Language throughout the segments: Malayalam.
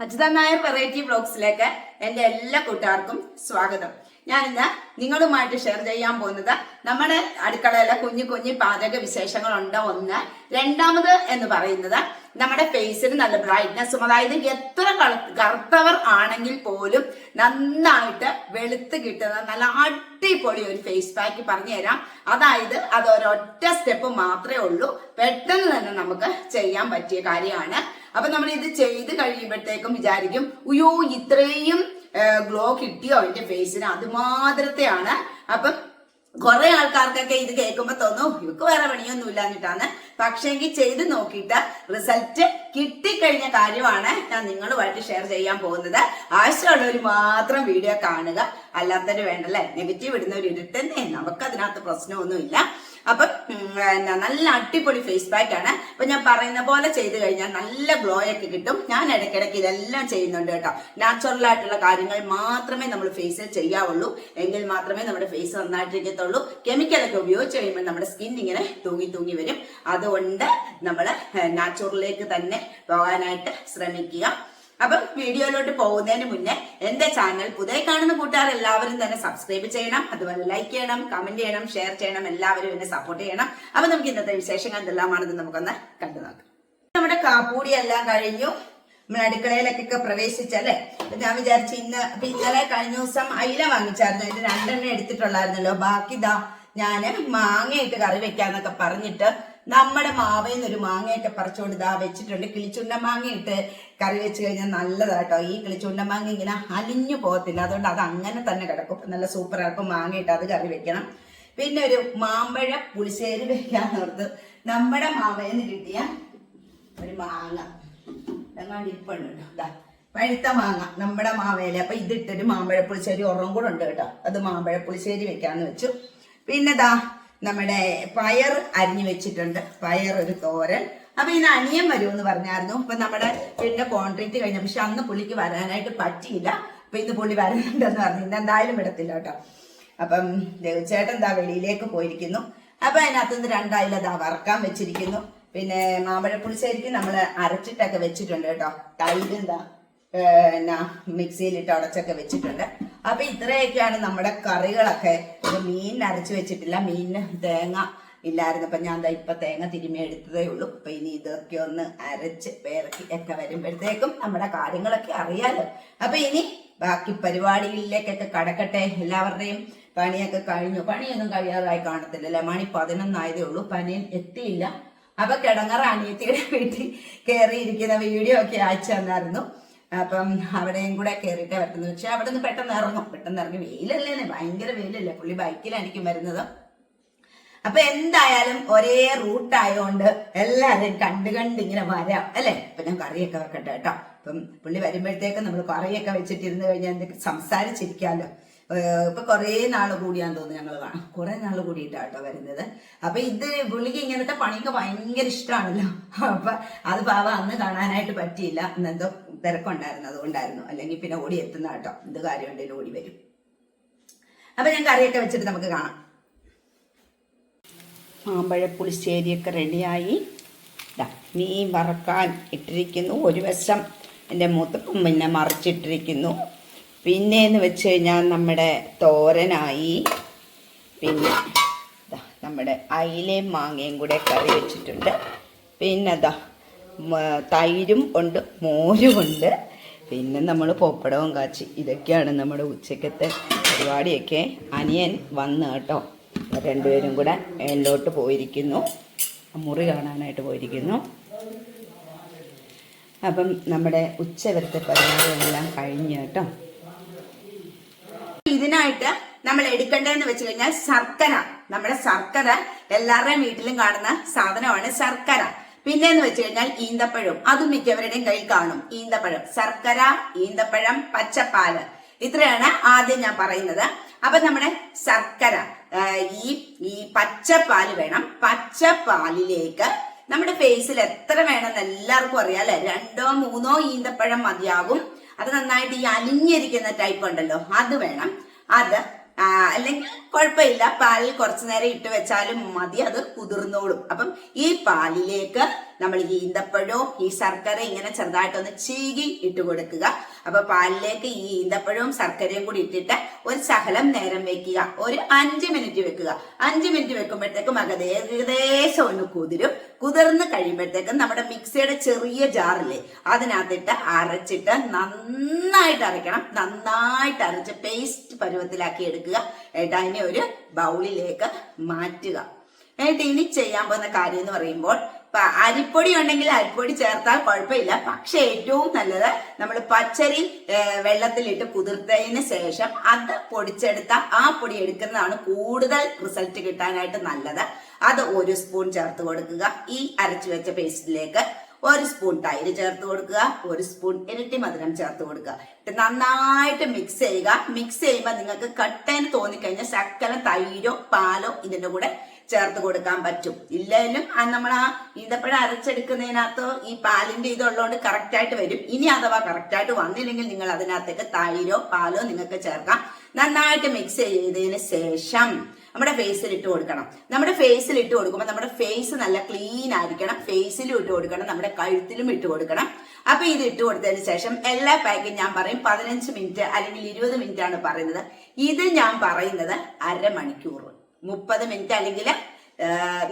അജിത നായർ വെറൈറ്റി ബ്ലോഗ്സിലേക്ക് എന്റെ എല്ലാ കൂട്ടുകാർക്കും സ്വാഗതം. ഞാൻ ഇന്ന് നിങ്ങളുമായിട്ട് ഷെയർ ചെയ്യാൻ പോകുന്നത് നമ്മുടെ അടുക്കളയിലെ കുഞ്ഞു കുഞ്ഞു പാചക വിശേഷങ്ങളുണ്ട് ഒന്ന്. രണ്ടാമത് എന്ന് പറയുന്നത് നമ്മുടെ ഫേസിന് നല്ല ബ്രൈറ്റ്നസ്സും അതായത് എത്ര കറുത്തവർ ആണെങ്കിൽ പോലും നന്നായിട്ട് വെളുത്ത് കിട്ടുന്ന നല്ല അടിപൊളി ഒരു ഫേസ് പാക്ക് പറഞ്ഞു തരാം അതായത് അത് ഒരൊറ്റ സ്റ്റെപ്പ് മാത്രമേ ഉള്ളൂ. പെട്ടെന്ന് തന്നെ നമുക്ക് ചെയ്യാൻ പറ്റിയ കാര്യമാണ്. അപ്പൊ നമ്മൾ ഇത് ചെയ്ത് കഴിയുമ്പോഴത്തേക്കും വിചാരിക്കും അയ്യോ ഇത്രയും ഗ്ലോ കിട്ടിയോ എന്റെ ഫേസിന്? അതുമാത്രത്തെയാണ്. അപ്പം കുറെ ആൾക്കാർക്കൊക്കെ ഇത് കേൾക്കുമ്പോ തോന്നും ഇവക്ക് വേറെ പണിയൊന്നും ഇല്ലാഞ്ഞിട്ടാണ് പക്ഷെങ്കിൽ ചെയ്ത് നോക്കിയിട്ട് റിസൾട്ട് കിട്ടിക്കഴിഞ്ഞ കാര്യമാണ് ഞാൻ നിങ്ങളുമായിട്ട് ഷെയർ ചെയ്യാൻ പോകുന്നത്. ആവശ്യമുള്ളവർ മാത്രം വീഡിയോ കാണുക. അല്ലാത്തവര് വേണ്ടല്ലേ? നെഗറ്റീവ് ഇടുന്നവർ ഇടട്ടെന്നേ നമുക്ക് അതിനകത്ത് പ്രശ്നമൊന്നുമില്ല. അപ്പം നല്ല അടിപൊളി ഫേസ് പാക്ക് ആണ്. അപ്പൊ ഞാൻ പറയുന്ന പോലെ ചെയ്തു കഴിഞ്ഞാൽ നല്ല ഗ്ലോ ഒക്കെ കിട്ടും. ഞാൻ ഇടയ്ക്കിടയ്ക്ക് ഇതെല്ലാം ചെയ്യുന്നുണ്ട് കേട്ടോ. നാച്ചുറൽ ആയിട്ടുള്ള കാര്യങ്ങൾ മാത്രമേ നമ്മൾ ഫേസിൽ ചെയ്യാവുള്ളൂ. എങ്കിൽ മാത്രമേ നമ്മുടെ ഫേസ് നന്നായിട്ടിരിക്കത്തുള്ളൂ. കെമിക്കലൊക്കെ ഉപയോഗിച്ച് കഴിയുമ്പോൾ നമ്മുടെ സ്കിൻ ഇങ്ങനെ തൂങ്ങി തൂങ്ങി വരും. അതുകൊണ്ട് നമ്മൾ നാച്ചുറലിലേക്ക് തന്നെ പോകാനായിട്ട് ശ്രമിക്കുക. അപ്പം വീഡിയോയിലോട്ട് പോകുന്നതിന് മുന്നേ എന്റെ ചാനൽ പുതിയ കാണുന്ന കൂട്ടുകാർ എല്ലാവരും തന്നെ സബ്സ്ക്രൈബ് ചെയ്യണം അതുപോലെ ലൈക്ക് ചെയ്യണം കമന്റ് ചെയ്യണം ഷെയർ ചെയ്യണം എല്ലാവരും എന്നെ സപ്പോർട്ട് ചെയ്യണം. അപ്പൊ നമുക്ക് ഇന്നത്തെ വിശേഷങ്ങൾ എന്തെല്ലാമാണെന്ന് നമുക്കൊന്ന് കണ്ടു നോക്കാം. നമ്മുടെ കാപ്പൂടി എല്ലാം കഴിഞ്ഞു. നമ്മൾ അടുക്കളയിലൊക്കെ പ്രവേശിച്ചല്ലേ? ഞാൻ വിചാരിച്ചു ഇന്ന് ഇന്നലെ കഴിഞ്ഞ ദിവസം അയില വാങ്ങിച്ചായിരുന്നു. അതിന്റെ രണ്ടെണ്ണം എടുത്തിട്ടുള്ളായിരുന്നല്ലോ. ബാക്കി ഇതാ ഞാൻ മാങ്ങയിട്ട് കറി വെക്കാന്നൊക്കെ പറഞ്ഞിട്ട് നമ്മുടെ മാവയിൽ നിന്നൊരു മാങ്ങയൊക്കെ പറിച്ചുകൊണ്ട് ഇതാ വെച്ചിട്ടുണ്ട്. കിളിച്ചുണ്ട മാങ്ങ ഇട്ട് കറി വെച്ച് കഴിഞ്ഞാൽ നല്ലതാട്ടോ. ഈ കിളിച്ചുണ്ട മാങ്ങ ഇങ്ങനെ അലിഞ്ഞു പോകത്തില്ല. അതുകൊണ്ട് അത് അങ്ങനെ തന്നെ കിടക്കും. നല്ല സൂപ്പർ ആക്കും മാങ്ങ ഇട്ട് അത് കറി വെക്കണം. പിന്നെ ഒരു മാമ്പഴ പുളിശ്ശേരി വെക്കാൻ ഓർത്ത് നമ്മുടെ നിന്ന് കിട്ടിയ ഒരു മാങ്ങ. എങ്ങാണ്ട് ദാ പഴുത്ത മാങ്ങ നമ്മുടെ മാവേല. അപ്പൊ ഇതിട്ടൊരു മാമ്പഴ പുളിശ്ശേരി ഉറം കൂടെ ഉണ്ട് കേട്ടോ. അത് മാമ്പഴ പുളിശ്ശേരി വെക്കാന്ന് വെച്ചു. പിന്നെ ദാ നമ്മുടെ പയർ അരിഞ്ഞു വെച്ചിട്ടുണ്ട്. പയർ ഒരു തോരൻ. അപ്പൊ ഇനി അനിയൻ എന്ന് പറഞ്ഞായിരുന്നു. ഇപ്പൊ നമ്മുടെ പിന്നെ കോൺട്രീറ്റ് കഴിഞ്ഞ. പക്ഷെ അന്ന് പുള്ളിക്ക് വരാനായിട്ട് പറ്റിയില്ല. അപ്പൊ ഇന്ന് പുള്ളി വരുന്നുണ്ടെന്ന് പറഞ്ഞു. ഇന്ന് എന്തായാലും വിടത്തില്ല കേട്ടോ. അപ്പം ചേട്ടൻ എന്താ വെളിയിലേക്ക് പോയിരിക്കുന്നു. അപ്പൊ അതിനകത്തുനിന്ന് രണ്ടായില്ല ദാ വറക്കാൻ വെച്ചിരിക്കുന്നു. പിന്നെ മാമ്പഴ പുളിശ്ശേരിക്ക് നമ്മൾ അരച്ചിട്ടൊക്കെ വെച്ചിട്ടുണ്ട് കേട്ടോ. തൈര് എന്താ എന്നാ മിക്സിയിലിട്ട് ഉടച്ചൊക്കെ വെച്ചിട്ടുണ്ട്. അപ്പൊ ഇത്രയൊക്കെയാണ് നമ്മുടെ കറികളൊക്കെ മീൻ അരച്ച് വെച്ചിട്ടില്ല. മീനിന് തേങ്ങ ഇല്ലായിരുന്നു. അപ്പൊ ഞാൻ ഇപ്പം തേങ്ങ തിരുമ്മി എടുത്തതേ ഉള്ളൂ. അപ്പൊ ഇനി ഇതൊക്കെ ഒന്ന് അരച്ച് പേരക്കി ഒക്കെ വരുമ്പോഴത്തേക്കും നമ്മുടെ കാര്യങ്ങളൊക്കെ അറിയാലോ. അപ്പൊ ഇനി ബാക്കി പരിപാടികളിലേക്കൊക്കെ കടക്കട്ടെ. എല്ലാവരുടെയും പണിയൊക്കെ കഴിഞ്ഞു. പണിയൊന്നും കഴിയാറായി കാണത്തില്ലല്ലേ മണി പതിനൊന്നായതേ ഉള്ളൂ. പനിയും എത്തിയില്ല. അപ്പൊ കിടങ്ങറ അനിയത്തിയുടെ വീട്ടിൽ കയറിയിരിക്കുന്ന വീഡിയോ ഒക്കെ അയച്ചു തന്നായിരുന്നു. അപ്പം അവിടെയും കൂടെ കയറിയിട്ടേ പറ്റുന്നു പക്ഷെ അവിടെ നിന്ന് പെട്ടെന്ന് ഇറങ്ങും. പെട്ടെന്ന് ഇറങ്ങി വെയിലല്ലേ ഭയങ്കര വെയിലല്ലേ? പുള്ളി ബൈക്കിലായിരിക്കും വരുന്നത്. അപ്പൊ എന്തായാലും ഒരേ റൂട്ട് ആയതുകൊണ്ട് എല്ലാവരും കണ്ടു കണ്ട് ഇങ്ങനെ വരാം അല്ലെ? അപ്പൊ ഞാൻ കറിയൊക്കെ വെക്കട്ടെ കേട്ടോ. അപ്പം പുള്ളി വരുമ്പോഴത്തേക്ക് നമ്മൾ കറിയൊക്കെ വെച്ചിട്ടിരുന്ന് കഴിഞ്ഞാൽ എന്തൊക്കെ സംസാരിച്ചിരിക്കാമല്ലോ ഇപ്പൊ കുറേ നാൾ കൂടിയാന്ന് തോന്നുന്നു ഞങ്ങൾ കാണാം കുറെ നാൾ കൂടിയിട്ടാട്ടോ വരുന്നത്. അപ്പൊ ഇത് പുള്ളിക്ക് ഇങ്ങനത്തെ പണിയൊക്കെ ഭയങ്കര ഇഷ്ടമാണല്ലോ അപ്പൊ അത് പാവ അന്ന് കാണാനായിട്ട് പറ്റിയില്ല. എന്നെന്തോ തിരക്കുണ്ടായിരുന്നു അതുകൊണ്ടായിരുന്നു. അല്ലെങ്കിൽ പിന്നെ ഓടി എത്തുന്ന കേട്ടോ. എന്ത് കാര്യം ഉണ്ടെങ്കിലും ഓടി വരും. അപ്പൊ ഞാൻ കറിയൊക്കെ വെച്ചിട്ട് നമുക്ക് കാണാം. മാമ്പഴ പുളിശ്ശേരിയൊക്കെ റെഡിയായി. മീൻ വറക്കാൻ ഇട്ടിരിക്കുന്നു. ഒരു വശം എന്റെ മൂത്തക്കും പിന്നെ മറിച്ചിട്ടിരിക്കുന്നു. പിന്നെ എന്ന് വെച്ച് കഴിഞ്ഞാൽ നമ്മുടെ തോരനായി. പിന്നെ നമ്മുടെ അയിലയും മാങ്ങയും കൂടെ കറി വെച്ചിട്ടുണ്ട്. പിന്നെ മ- തൈരും ഉണ്ട് മോരുമുണ്ട് പിന്നെ നമ്മൾ പോപ്പടവും കാച്ചി. ഇതൊക്കെയാണ് നമ്മുടെ ഉച്ചക്കത്തെ പരിപാടിയൊക്കെ. അനിയൻ വന്ന് കേട്ടോ. രണ്ടുപേരും കൂടെ മേളിലോട്ട് പോയിരിക്കുന്നു. മുറി കാണാനായിട്ട് പോയിരിക്കുന്നു. അപ്പം നമ്മുടെ ഉച്ചവരത്തെ പരിപാടികളെല്ലാം കഴിഞ്ഞു കേട്ടോ. ഇതിനായിട്ട് നമ്മൾ എടുക്കേണ്ടതെന്ന് വെച്ച് കഴിഞ്ഞാൽ ശർക്കര. നമ്മുടെ ശർക്കര എല്ലാവരുടെയും വീട്ടിലും കാണുന്ന സാധനമാണ് ശർക്കര. പിന്നെ എന്ന് വെച്ച് കഴിഞ്ഞാൽ ഈന്തപ്പഴം അതും മിക്കവരുടെയും കയ്യിൽ കാണും. ഈന്തപ്പഴം. ശർക്കര ഈന്തപ്പഴം പച്ചപ്പാൽ. ഇത്രയാണ് ആദ്യം ഞാൻ പറയുന്നത്. അപ്പൊ നമ്മുടെ ശർക്കര ഈ ഈ പച്ചപ്പാൽ വേണം. പച്ചപ്പാലിലേക്ക് നമ്മുടെ ഫേസിൽ എത്ര വേണമെന്ന് എല്ലാവർക്കും അറിയാം അല്ലെ? രണ്ടോ മൂന്നോ ഈന്തപ്പഴം മതിയാകും. അത് നന്നായിട്ട് ഈ അലിഞ്ഞിരിക്കുന്ന ടൈപ്പ് ഉണ്ടല്ലോ അത് വേണം. അത് അല്ലെങ്കിൽ കുഴപ്പമില്ല. പാലിൽ കുറച്ചു നേരം ഇട്ട് വെച്ചാലും മതി. അത് കുതിർന്നോളും. അപ്പം ഈ പാലിലേക്ക് നമ്മൾ ഈ ഈന്തപ്പഴവും ഈ ശർക്കര ഇങ്ങനെ ചെറുതായിട്ടൊന്ന് ചീകി ഇട്ട് കൊടുക്കുക. അപ്പൊ പാലിലേക്ക് ഈ ഈന്തപ്പഴവും ശർക്കരയും കൂടി ഇട്ടിട്ട് ഒരു ശകലം നേരം വെക്കുക. ഒരു അഞ്ച് മിനിറ്റ് വെക്കുക. അഞ്ച് മിനിറ്റ് വെക്കുമ്പോഴത്തേക്കും അത് ഏകദേശം ഒന്ന് കുതിരും. കുതിർന്ന് കഴിയുമ്പോഴത്തേക്കും നമ്മുടെ മിക്സിയുടെ ചെറിയ ജാറില്ലേ അതിനകത്തിട്ട് അരച്ചിട്ട് നന്നായിട്ട് അരയ്ക്കണം. നന്നായിട്ട് അരച്ച് പേസ്റ്റ് പരുവത്തിലാക്കി എടുക്കുക. ഏട്ടാ അതിനെ ഒരു ബൗളിലേക്ക് മാറ്റുക. എന്നിട്ട് ഇനി ചെയ്യാൻ പോകുന്ന കാര്യം എന്ന് പറയുമ്പോൾ അരിപ്പൊടി ഉണ്ടെങ്കിൽ അരിപ്പൊടി ചേർത്താൽ കുഴപ്പമില്ല. പക്ഷെ ഏറ്റവും നല്ലത് നമ്മൾ പച്ചരി വെള്ളത്തിലിട്ട് കുതിർത്തതിന് ശേഷം അത് പൊടിച്ചെടുത്ത ആ പൊടി എടുക്കുന്നതാണ് കൂടുതൽ റിസൾട്ട് കിട്ടാനായിട്ട് നല്ലത്. അത് ഒരു സ്പൂൺ ചേർത്ത് കൊടുക്കുക. ഈ അരച്ചു വെച്ച പേസ്റ്റിലേക്ക് ഒരു സ്പൂൺ തൈര് ചേർത്ത് കൊടുക്കുക. ഒരു സ്പൂൺ ഇരട്ടി മധുരം ചേർത്ത് കൊടുക്കുക. നന്നായിട്ട് മിക്സ് ചെയ്യുക. മിക്സ് ചെയ്യുമ്പോൾ നിങ്ങൾക്ക് കട്ടേന് തോന്നിക്കഴിഞ്ഞാൽ ശക്കലം തൈരോ പാലോ ഇതിന്റെ കൂടെ ചേർത്ത് കൊടുക്കാൻ പറ്റും. ഇല്ലെങ്കിലും നമ്മൾ ആ ഈന്തപ്പഴം അരച്ചെടുക്കുന്നതിനകത്ത് ഈ പാലിന്റെ ഇതുള്ളതുകൊണ്ട് കറക്റ്റായിട്ട് വരും. ഇനി അഥവാ കറക്റ്റായിട്ട് വന്നില്ലെങ്കിൽ നിങ്ങൾ അതിനകത്തേക്ക് തൈരോ പാലോ നിങ്ങൾക്ക് ചേർക്കാം. നന്നായിട്ട് മിക്സ് ചെയ്തതിന് ശേഷം നമ്മുടെ ഫേസിൽ ഇട്ട് കൊടുക്കണം. നമ്മുടെ ഫേസിൽ ഇട്ട് കൊടുക്കുമ്പോൾ നമ്മുടെ ഫേസ് നല്ല ക്ലീൻ ആയിരിക്കണം. ഫേസിലും ഇട്ട് കൊടുക്കണം. നമ്മുടെ കഴുത്തിലും ഇട്ട് കൊടുക്കണം. അപ്പൊ ഇത് ഇട്ട് കൊടുത്തതിന് ശേഷം എല്ലാ പാക്കും ഞാൻ പറയും പതിനഞ്ച് മിനിറ്റ് അല്ലെങ്കിൽ ഇരുപത് മിനിറ്റ് ആണ് പറയുന്നത്. ഇത് ഞാൻ പറയുന്നത് അരമണിക്കൂർ മുപ്പത് മിനിറ്റ് അല്ലെങ്കിൽ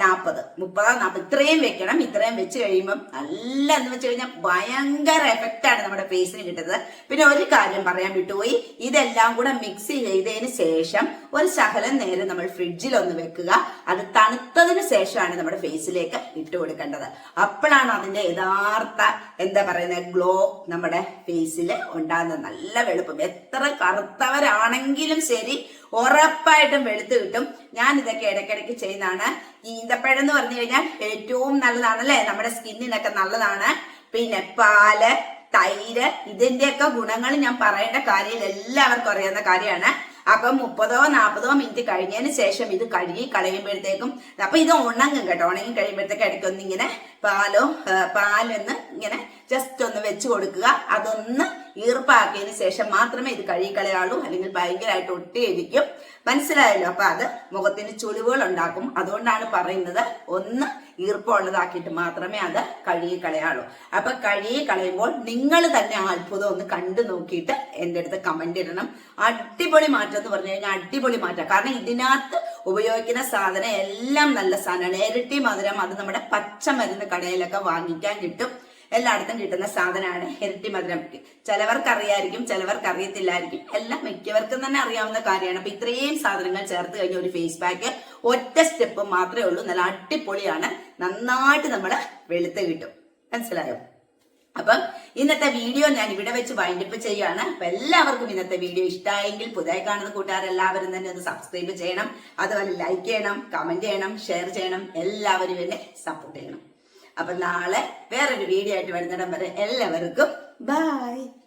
നാൽപ്പത് മുപ്പതാ നാൽപ്പത് ഇത്രയും വെക്കണം. ഇത്രയും വെച്ച് കഴിയുമ്പം നല്ല എന്ന് വെച്ച് കഴിഞ്ഞാൽ ഭയങ്കര ആണ് നമ്മുടെ ഫേസിന് കിട്ടുന്നത്. പിന്നെ ഒരു കാര്യം പറയാൻ വിട്ടുപോയി. ഇതെല്ലാം കൂടെ മിക്സ് ചെയ്തതിന് ശേഷം ഒരു ശകലം നേരം നമ്മൾ ഫ്രിഡ്ജിൽ ഒന്ന് വെക്കുക. അത് തണുത്തതിന് ശേഷമാണ് നമ്മുടെ ഫേസിലേക്ക് ഇട്ട് കൊടുക്കേണ്ടത്. അപ്പോഴാണ് അതിന്റെ യഥാർത്ഥ എന്താ പറയുന്നത് ഗ്ലോ നമ്മുടെ ഫേസിൽ ഉണ്ടാകുന്നത്. നല്ല വെളുപ്പം. എത്ര കറുത്തവരാണെങ്കിലും ശരി ഉറപ്പായിട്ടും വെളുത്ത് കിട്ടും. ഞാൻ ഇതൊക്കെ ഇടയ്ക്കിടയ്ക്ക് ചെയ്യുന്നതാണ്. ഈ ഈന്തപ്പഴം എന്ന് പറഞ്ഞു കഴിഞ്ഞാൽ ഏറ്റവും നല്ലതാണ് അല്ലേ നമ്മുടെ സ്കിന്നിനൊക്കെ നല്ലതാണ്. പിന്നെ പാൽ തൈര് ഇതിന്റെയൊക്കെ ഗുണങ്ങൾ ഞാൻ പറയേണ്ട കാര്യം എല്ലാവർക്കും അറിയാവുന്ന കാര്യമാണ്. അപ്പൊ മുപ്പതോ നാൽപ്പതോ മിനിറ്റ് കഴിഞ്ഞതിന് ശേഷം ഇത് കഴുകി കളയുമ്പോഴത്തേക്കും അപ്പൊ ഇത് ഉണങ്ങും കേട്ടോ. ഉണങ്ങി കഴിയുമ്പോഴത്തേക്ക് ഇടയ്ക്കൊന്ന് ഇങ്ങനെ പാലോ പാലൊന്ന് ഇങ്ങനെ ജസ്റ്റ് ഒന്ന് വെച്ച് കൊടുക്കുക. അതൊന്ന് ഈർപ്പാക്കിയതിന് ശേഷം മാത്രമേ ഇത് കഴുകിക്കളയാളൂ അല്ലെങ്കിൽ ഭയങ്കരമായിട്ട് ഒട്ടിയിരിക്കും. മനസ്സിലായല്ലോ? അപ്പൊ അത് മുഖത്തിന് ചുളിവുകൾ ഉണ്ടാക്കും. അതുകൊണ്ടാണ് പറയുന്നത് ഒന്ന് ഈർപ്പമുള്ളതാക്കിയിട്ട് മാത്രമേ അത് കഴുകി കളയാളൂ അപ്പൊ കഴുകി കളയുമ്പോൾ നിങ്ങൾ തന്നെ ആ അത്ഭുതം ഒന്ന് കണ്ടു നോക്കിയിട്ട് എന്റെ അടുത്ത് കമന്റ് ഇടണം. അടിപൊളി മാറ്റം എന്ന് പറഞ്ഞു കഴിഞ്ഞാൽ അടിപൊളി മാറ്റം. കാരണം ഇതിനകത്ത് ഉപയോഗിക്കുന്ന സാധനം എല്ലാം നല്ല സാധനമാണ്. ഇരട്ടി മധുരം അത് നമ്മുടെ പച്ചമരുന്ന് കടയിലൊക്കെ വാങ്ങിക്കാൻ കിട്ടും. എല്ലായിടത്തും കിട്ടുന്ന സാധനമാണ് ഇരട്ടി മധുരം. ചിലവർക്ക് അറിയായിരിക്കും ചിലവർക്ക് അറിയത്തില്ലായിരിക്കും എല്ലാം മിക്കവർക്കും തന്നെ അറിയാവുന്ന കാര്യമാണ്. അപ്പൊ ഇത്രയും സാധനങ്ങൾ ചേർത്ത് കഴിഞ്ഞ ഒരു ഫേസ് പാക്ക് ഒറ്റ സ്റ്റെപ്പ് മാത്രമേ ഉള്ളൂ. നല്ല അടിപൊളിയാണ്. നന്നായിട്ട് നമ്മൾ വെളുത്ത് കിട്ടും. മനസ്സിലായോ? അപ്പം ഇന്നത്തെ വീഡിയോ ഞാൻ ഇവിടെ വെച്ച് വൈൻഡപ്പ് ചെയ്യുകയാണ്. അപ്പൊ എല്ലാവർക്കും ഇന്നത്തെ വീഡിയോ ഇഷ്ടമായെങ്കിൽ പുതിയ കാണുന്ന കൂട്ടുകാരെല്ലാവരും തന്നെ ഒന്ന് സബ്സ്ക്രൈബ് ചെയ്യണം. അതുപോലെ ലൈക്ക് ചെയ്യണം കമന്റ് ചെയ്യണം ഷെയർ ചെയ്യണം. എല്ലാവരും എന്നെ സപ്പോർട്ട് ചെയ്യണം. അപ്പൊ നാളെ വേറൊരു വീഡിയോ ആയിട്ട് വരുന്നിടം വരെ എല്ലാവർക്കും ബൈ